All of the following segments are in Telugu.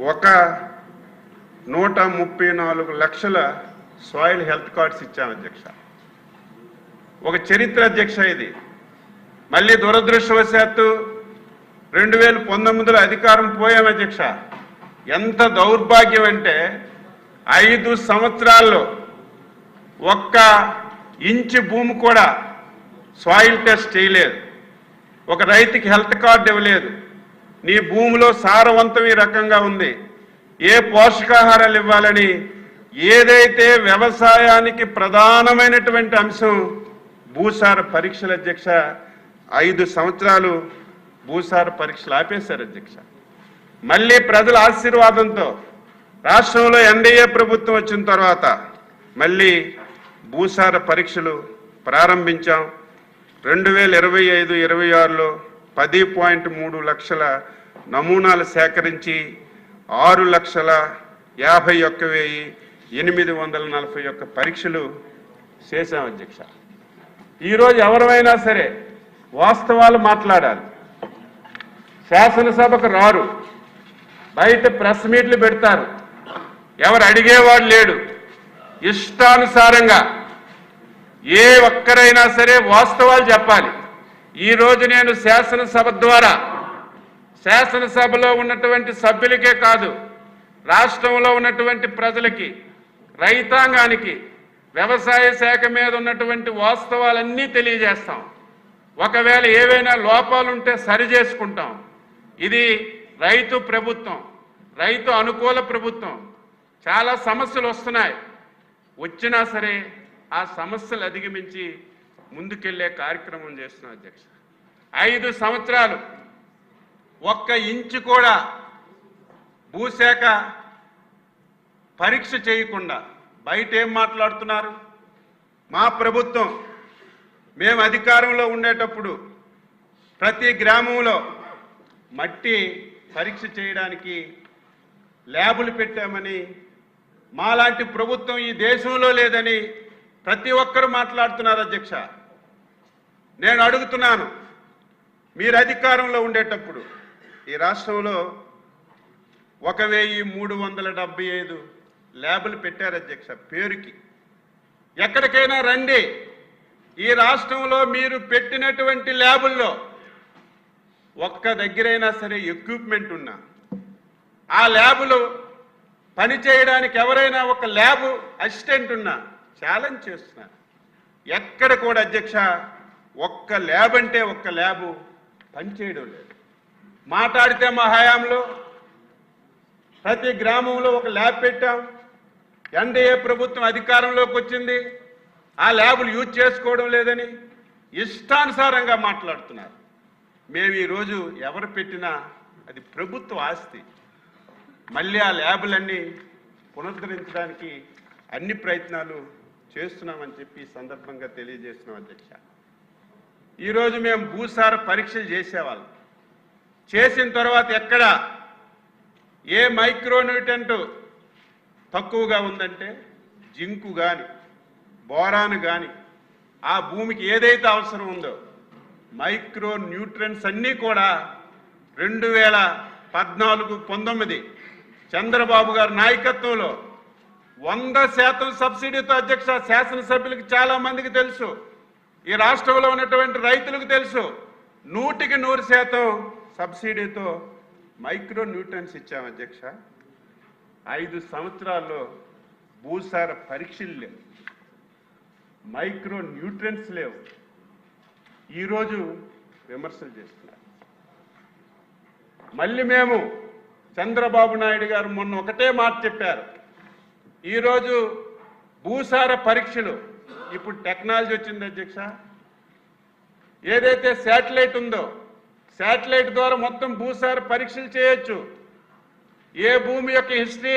ఒక నూట ముప్పై నాలుగు లక్షల సాయిల్ హెల్త్ కార్డ్స్ ఇచ్చాం అధ్యక్ష. ఒక చరిత్ర అధ్యక్ష ఇది. మళ్ళీ దురదృష్టవశాత్తు రెండు వేల పంతొమ్మిదిలో అధికారం పోయాం అధ్యక్ష. ఎంత దౌర్భాగ్యం అంటే ఐదు సంవత్సరాల్లో ఒక్క ఇంచు భూమి కూడా సాయిల్ టెస్ట్ చేయలేదు. ఒక రైతుకి హెల్త్ కార్డు ఇవ్వలేదు. నీ భూమిలో సారవంతం ఈ రకంగా ఉంది. ఏ పోషకాహారాలు ఇవ్వాలని? ఏదైతే వ్యవసాయానికి ప్రధానమైనటువంటి అంశం భూసార పరీక్షల అధ్యక్ష ఐదు సంవత్సరాలు భూసార పరీక్షలు ఆపేశారు అధ్యక్ష. మళ్ళీ ప్రజల ఆశీర్వాదంతో రాష్ట్రంలో ఎన్డీఏ ప్రభుత్వం వచ్చిన తర్వాత మళ్ళీ భూసార పరీక్షలు ప్రారంభించాం. రెండు వేల ఇరవై ఐదు ఇరవై ఆరులో పది పాయింట్ మూడు లక్షల నమూనాలు సేకరించి ఆరు లక్షల యాభై ఒక్క వెయ్యి ఎనిమిది వందల నలభై ఒక్క పరీక్షలు చేశాం అధ్యక్ష. ఈరోజు ఎవరైనా సరే వాస్తవాలు మాట్లాడాలి. శాసనసభకు రారు. బయట ప్రెస్ మీట్లు పెడతారు. ఎవరు అడిగేవాడు లేడు. ఇష్టానుసారంగా ఏ ఒక్కరైనా సరే వాస్తవాలు చెప్పాలి. ఈరోజు నేను శాసనసభ ద్వారా శాసనసభలో ఉన్నటువంటి సభ్యులకే కాదు రాష్ట్రంలో ఉన్నటువంటి ప్రజలకి రైతాంగానికి వ్యవసాయ శాఖ మీద ఉన్నటువంటి వాస్తవాలన్నీ తెలియజేస్తాం. ఒకవేళ ఏవైనా లోపాలుంటే సరి చేసుకుంటాం. ఇది రైతు ప్రభుత్వం రైతు అనుకూల ప్రభుత్వం. చాలా సమస్యలు వస్తున్నాయి వచ్చినా సరే ఆ సమస్యలు అధిగమించి ముందుకెళ్ళే కార్యక్రమం చేస్తున్నాం అధ్యక్ష. ఐదు సంవత్సరాలు ఒక్క ఇంచు కూడా భూశాఖ పరీక్ష చేయకుండా బయట ఏం మాట్లాడుతున్నారు? మా ప్రభుత్వం మేము అధికారంలో ఉండేటప్పుడు ప్రతి గ్రామంలో మట్టి పరీక్ష చేయడానికి ల్యాబులు పెట్టామని మాలాంటి ప్రభుత్వం ఈ దేశంలో లేదని ప్రతి ఒక్కరు మాట్లాడుతున్నారు అధ్యక్ష. నేను అడుగుతున్నాను మీరు అధికారంలో ఉండేటప్పుడు ఈ రాష్ట్రంలో ఒక వెయ్యి మూడు వందల డెబ్బై ఐదు ల్యాబులు పెట్టారు అధ్యక్ష పేరుకి. ఎక్కడికైనా రండి ఈ రాష్ట్రంలో మీరు పెట్టినటువంటి ల్యాబుల్లో ఒక్క దగ్గరైనా సరే ఎక్విప్మెంట్ ఉన్నా ఆ ల్యాబులు పనిచేయడానికి ఎవరైనా ఒక ల్యాబ్ అసిస్టెంట్ ఉన్నా ఛాలెంజ్ చేస్తున్నారు. ఎక్కడ కూడా అధ్యక్ష ఒక్క ల్యాబ్ అంటే ఒక్క ల్యాబ్ పనిచేయడం లేదు. మాట్లాడితే మా హయాంలో ప్రతి గ్రామంలో ఒక ల్యాబ్ పెట్టాం. ఎన్డీఏ ప్రభుత్వం అధికారంలోకి వచ్చింది. ఆ ల్యాబులు యూజ్ చేసుకోవడం లేదని ఇష్టానుసారంగా మాట్లాడుతున్నారు. మేము ఈరోజు ఎవరు పెట్టినా అది ప్రభుత్వ ఆస్తి. మళ్ళీ ఆ ల్యాబులన్నీ పునరుద్ధరించడానికి అన్ని ప్రయత్నాలు చేస్తున్నామని చెప్పి సందర్భంగా తెలియజేస్తున్నాం అధ్యక్ష. ఈరోజు మేము భూసార పరీక్షలు చేసేవాళ్ళం. చేసిన తర్వాత ఎక్కడ ఏ మైక్రోన్యూటెంట్ తక్కువగా ఉందంటే జింకు కానీ బోరాను కానీ ఆ భూమికి ఏదైతే అవసరం ఉందో మైక్రో న్యూట్రియన్స్ అన్నీ కూడా రెండు వేల పద్నాలుగు పంతొమ్మిది చంద్రబాబు గారి నాయకత్వంలో వంద శాతం సబ్సిడీతో అధ్యక్ష శాసనసభ్యులకు చాలా మందికి తెలుసు. ఈ రాష్ట్రంలో ఉన్నటువంటి రైతులకు తెలుసు నూటికి నూరు శాతం సబ్సిడీతో మైక్రో న్యూట్రన్స్ ఇచ్చాం అధ్యక్ష. ఐదు సంవత్సరాల్లో భూసార పరీక్షలు లేవు. మైక్రో న్యూట్రన్స్ లేవు. ఈరోజు విమర్శలు చేస్తున్నారు. మళ్ళీ మేము చంద్రబాబు నాయుడు గారు మొన్న ఒకటే మాట చెప్పారు. ఈరోజు భూసార పరీక్షలు ఇప్పుడు టెక్నాలజీ వచ్చింది అధ్యక్ష. ఏదైతే శాటిలైట్ ఉందో శాటిలైట్ ద్వారా మొత్తం భూసార పరీక్షలు చేయొచ్చు. ఏ భూమి యొక్క హిస్టరీ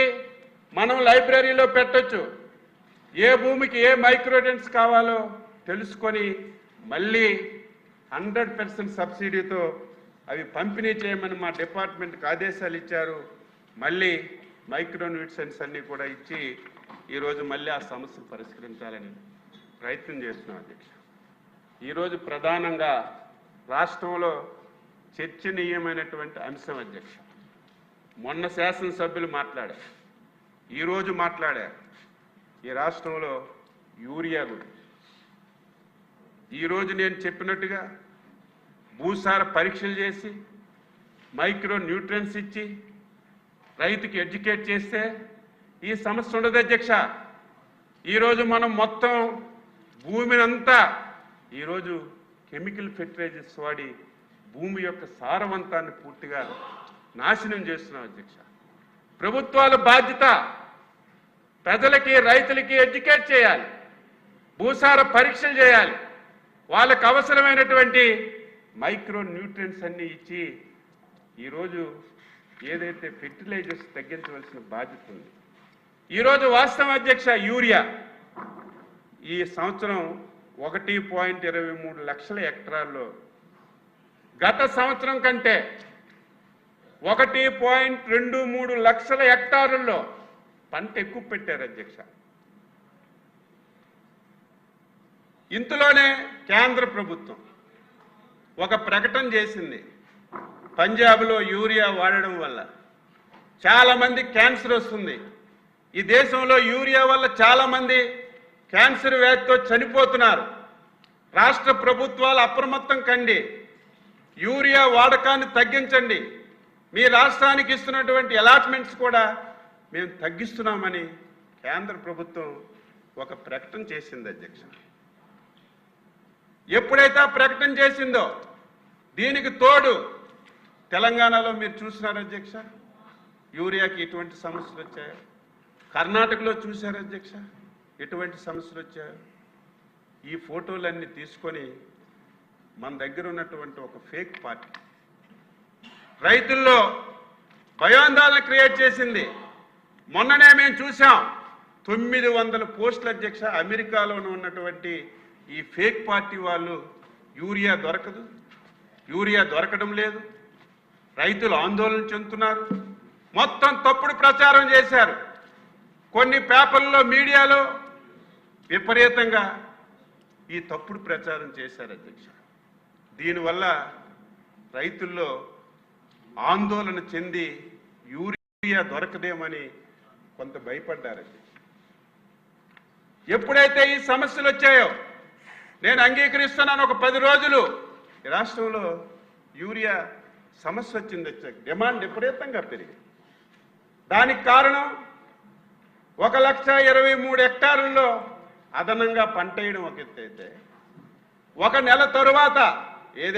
మనం లైబ్రరీలో పెట్టచ్చు. ఏ భూమికి ఏ మైక్రోడెంట్స్ కావాలో తెలుసుకొని మళ్ళీ హండ్రెడ్ పర్సెంట్ సబ్సిడీతో అవి పంపిణీ చేయమని మా డిపార్ట్మెంట్కి ఆదేశాలు ఇచ్చారు. మళ్ళీ మైక్రో న్యూట్రియన్స్ అన్నీ కూడా ఇచ్చి ఈరోజు మళ్ళీ ఆ సమస్యను పరిష్కరించాలని ప్రయత్నం చేస్తున్నాం అధ్యక్ష. ఈరోజు ప్రధానంగా రాష్ట్రంలో చర్చనీయమైనటువంటి అంశం అధ్యక్ష. మొన్న శాసనసభ్యులు మాట్లాడారు. ఈరోజు మాట్లాడారు. ఈ రాష్ట్రంలో యూరియా గురించి. ఈరోజు నేను చెప్పినట్టుగా భూసార పరీక్షలు చేసి మైక్రో న్యూట్రియన్స్ ఇచ్చి రైతుకి ఎడ్యుకేట్ చేస్తే ఈ సమస్య ఉండదు అధ్యక్ష. ఈరోజు మనం మొత్తం భూమినంతా ఈరోజు కెమికల్ ఫెర్టిలైజర్స్ వాడి భూమి యొక్క సారవంతాన్ని పూర్తిగా నాశనం చేస్తున్నాం అధ్యక్ష. ప్రభుత్వాల బాధ్యత ప్రజలకి రైతులకి ఎడ్యుకేట్ చేయాలి. భూసార పరీక్షలు చేయాలి. వాళ్ళకు అవసరమైనటువంటి మైక్రో న్యూట్రియన్స్ అన్నీ ఇచ్చి ఈరోజు ఏదైతే ఫెర్టిలైజర్స్ తగ్గించవలసిన బాధ్యత ఉంది. ఈరోజు వాస్తవం అధ్యక్ష యూరియా. ఈ సంవత్సరం ఒకటి పాయింట్ ఇరవై మూడు లక్షల హెక్టార్లో. గత సంవత్సరం కంటే ఒకటి పాయింట్ రెండు మూడు లక్షల హెక్టారుల్లో పంట ఎక్కువ పెట్టారు అధ్యక్ష. ఇంతలోనే కేంద్ర ప్రభుత్వం ఒక ప్రకటన చేసింది. పంజాబ్లో యూరియా వాడడం వల్ల చాలామంది క్యాన్సర్ వస్తుంది. ఈ దేశంలో యూరియా వల్ల చాలామంది క్యాన్సర్ వ్యాధితో చనిపోతున్నారు. రాష్ట్ర ప్రభుత్వాలు అప్రమత్తం కండి. యూరియా వాడకాన్ని తగ్గించండి. మీ రాష్ట్రానికి ఇస్తున్నటువంటి అలాట్మెంట్స్ కూడా మేము తగ్గిస్తున్నామని కేంద్ర ప్రభుత్వం ఒక ప్రకటన చేసింది అధ్యక్ష. ఎప్పుడైతే ఆ ప్రకటన చేసిందో దీనికి తోడు తెలంగాణలో మీరు చూసినారు అధ్యక్ష? యూరియాకి ఎటువంటి సమస్యలు వచ్చాయో? కర్ణాటకలో చూశారు అధ్యక్ష? ఎటువంటి సమస్యలు వచ్చాయో? ఈ ఫోటోలన్నీ తీసుకొని మన దగ్గర ఉన్నటువంటి ఒక ఫేక్ పార్టీ రైతుల్లో భయాందోళన క్రియేట్ చేసింది. మొన్ననే మేము చూసాం తొమ్మిది వందల పోస్టుల అధ్యక్ష అమెరికాలోనూ ఉన్నటువంటి ఈ ఫేక్ పార్టీ వాళ్ళు యూరియా దొరకదు యూరియా దొరకడం లేదు రైతులు ఆందోళన చెందుతున్నారు మొత్తం తప్పుడు ప్రచారం చేశారు. కొన్ని పేపర్లలో మీడియాలో విపరీతంగా ఈ తప్పుడు ప్రచారం చేశారు అధ్యక్ష. దీనివల్ల రైతుల్లో ఆందోళన చెంది యూరియా దొరకదేమని కొంత భయపడ్డారు ఎప్పుడైతే ఈ సమస్యలు వచ్చాయో నేను అంగీకరిస్తున్నాను ఒక పది రోజులు. ఈ రాష్ట్రంలో యూరియా సమస్య వచ్చింది డిమాండ్ విపరీతంగా పెరిగింది. దానికి కారణం ఒక లక్ష ఇరవై మూడు హెక్టారుల్లో అదనంగా పంట వేయడం ఒక ఎత్తు అయితే ఒక నెల తరువాత ఏదైతే